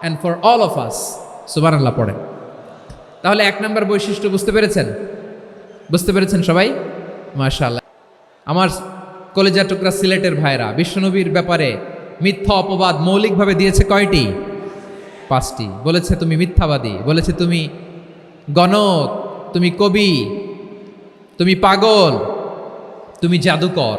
and for all of us সুবান আল্লাহ পড়েন তাহলে এক নম্বর বৈশিষ্ট্য বুঝতে পেরেছেন? বুঝতে পেরেছেন সবাই? মাশাআল্লাহ। আমার কলেজা টুকরা সিলেটের ভাইরা বিশ্বনবীর ব্যাপারে মিথ্যা অপবাদ মৌলিকভাবে দিয়েছে কয়টি? পাঁচটি। বলেছে তুমি মিথ্যাবাদী, বলেছে তুমি গণক, তুমি কবি, তুমি পাগল, তুমি জাদুকর।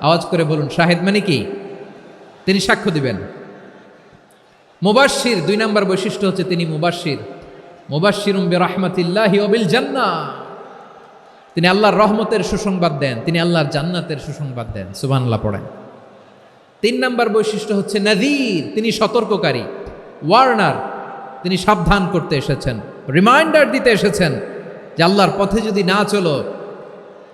আওয়াজ করে বলুন, শাহিদ মানে কি? তিনি সাক্ষ্য দিবেন। মুবাশির দুই নম্বর বৈশিষ্ট্য হচ্ছে তিনি মুবাশির মুবাশিরুম বে রহমতিল্লাহি অবিল জান্না তিনি আল্লাহর রহমতের সুসংবাদ দেন, তিনি আল্লাহর জান্নাতের সুসংবাদ দেন। সুবহানাল্লাহ পড়েন। তিন নম্বর বৈশিষ্ট্য হচ্ছে নাদির তিনি সতর্ককারী। ওয়ার্নার, তিনি সাবধান করতে এসেছেন। রিমাইন্ডার দিতে এসেছেন যে আল্লাহর পথে যদি না চলো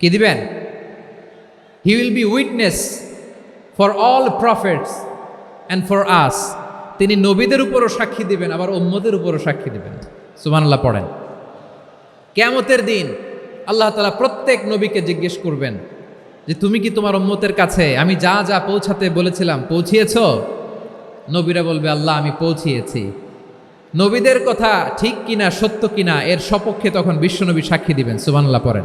কি দিবেন? He will be witness for all prophets and for us তিনি নবীদের উপরও সাক্ষী দিবেন, আবার উম্মদের উপরও সাক্ষী দিবেন। সুবহানাল্লাহ পড়েন। কেয়ামতের দিন আল্লাহ তালা প্রত্যেক নবীকে জিজ্ঞেস করবেন যে, তুমি কি তোমার উম্মতের কাছে আমি যা যা পৌঁছাতে বলেছিলাম পৌঁছিয়েছ? নবীরা বলবে, আল্লাহ, আমি পৌঁছিয়েছি। নবীদের কথা ঠিক কিনা, সত্য কিনা, এর সপক্ষে তখন বিশ্বনবী সাক্ষী দিবেন। সুবহানাল্লাহ পড়েন।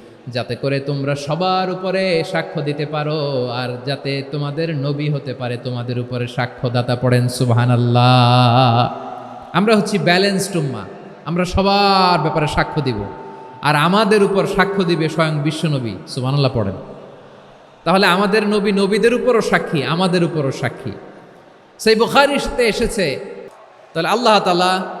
যাতে করে তোমরা সবার উপরে সাক্ষ্য দিতে পারো আর যাতে তোমাদের নবী হতে পারে, তোমাদের উপরে সাক্ষ্যদাতা পড়েন সুবহান আল্লাহ আমরা হচ্ছি ব্যালেন্সড উম্মা, আমরা সবার ব্যাপারে সাক্ষ্য দিব। আর আমাদের উপর সাক্ষ্য দিবে স্বয়ং বিশ্বনবী সুবহানাল্লাহ পড়েন। তাহলে আমাদের নবী নবীদের উপরও সাক্ষী, আমাদের উপরও সাক্ষী। সেই বুখারিতে এসেছে। তাহলে আল্লাহ তালা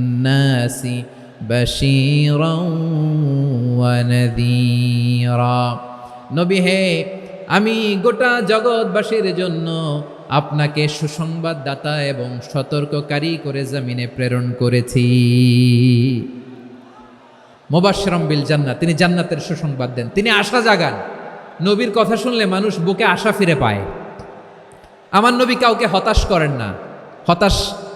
بشيرا ونذيرا নবী হে আমি গোটা জগৎবাসীর জন্য আপনাকে সুসংবাদ দাতা এবং সতর্ককারী করে জমিনে প্রেরণ করেছি মোবাশ্রম বিল জান্নাত তিনি জান্নাতের সুসংবাদ দেন তিনি আশা জাগান নবীর কথা শুনলে মানুষ বুকে আশা ফিরে পায় আমার নবী কাউকে হতাশ করেন না হতাশ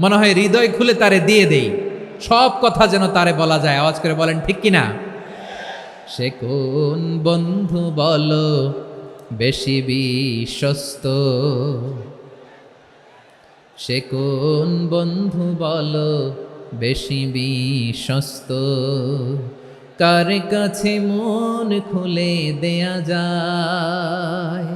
মনে হয় হৃদয় খুলে তারে দিয়ে দেই। সব কথা যেন তারে বলা যায়। আওয়াজ করে বলেন, ঠিক কিনা? সে কোন বন্ধু বলো, বেশি বিশ্বস্ত? সে কোন বন্ধু বলো, বেশি বিশ্বস্ত? কার কাছে মন খুলে দেয়া যায়?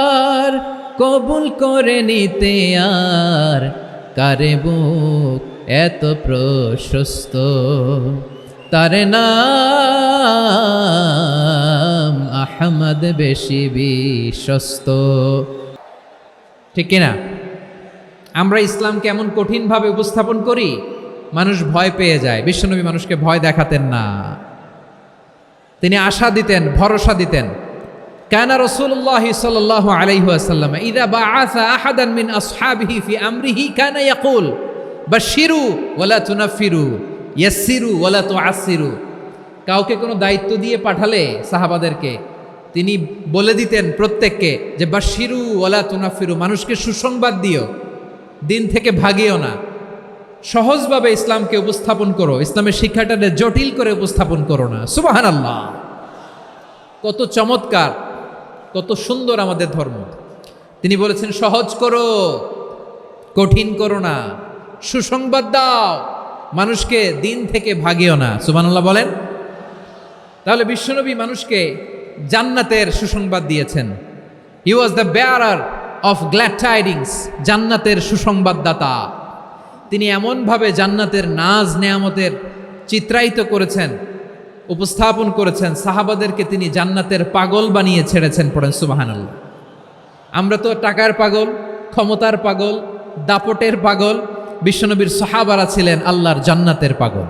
কবুল করে নিতে আর কারে বুক এত প্রশস্ত? তার নাম আহমদ বেশি বিশ্বস্ত। ঠিক কিনা? আমরা ইসলাম কেমন কঠিনভাবে উপস্থাপন করি? মানুষ ভয় পেয়ে যায়, বিশ্বনবী মানুষকে ভয় দেখাতেন না। তিনি আশা দিতেন, ভরসা দিতেন। কানা রসুল্লাহ সাল্লাহ আলাইহাসাল্লাম ইদা বা আসা আহাদান মিন আসহাবিহি ফি আমরিহি কানা ইয়াকুল বা শিরু ওলা তুনাফিরু ইয়াসিরু ওলা তো আসিরু কাউকে কোনো দায়িত্ব দিয়ে পাঠালে সাহাবাদেরকে, তিনি বলে দিতেন প্রত্যেককে যে বাশিরু ওলা তুনাফিরু মানুষকে সুসংবাদ দিও, দিন থেকে ভাগিও না। সহজভাবে ইসলামকে উপস্থাপন করো, ইসলামের শিক্ষাটাকে জটিল করে উপস্থাপন করো না। সুবাহান কত চমৎকার। কত সুন্দর আমাদের ধর্ম। তিনি বলেছেন, সহজ করো, কঠিন করো না, সুসংবাদ দাও, মানুষকে দিন থেকে ভাগিও না। সুবানাল্লাহ বলেন। তাহলে বিশ্বনবী মানুষকে জান্নাতের সুসংবাদ দিয়েছেন। He was the bearer of glad tidings জান্নাতের সুসংবাদদাতা। তিনি এমনভাবে জান্নাতের নাজ নেয়ামতের চিত্রায়িত করেছেন উপস্থাপন করেছেন, সাহাবাদেরকে তিনি জান্নাতের পাগল বানিয়ে ছেড়েছেন পড়েন, সুবাহানাল্লাহ। আমরা তো টাকার পাগল, ক্ষমতার পাগল, দাপটের পাগল, বিশ্বনবীর সাহাবারা ছিলেন আল্লাহর জান্নাতের পাগল।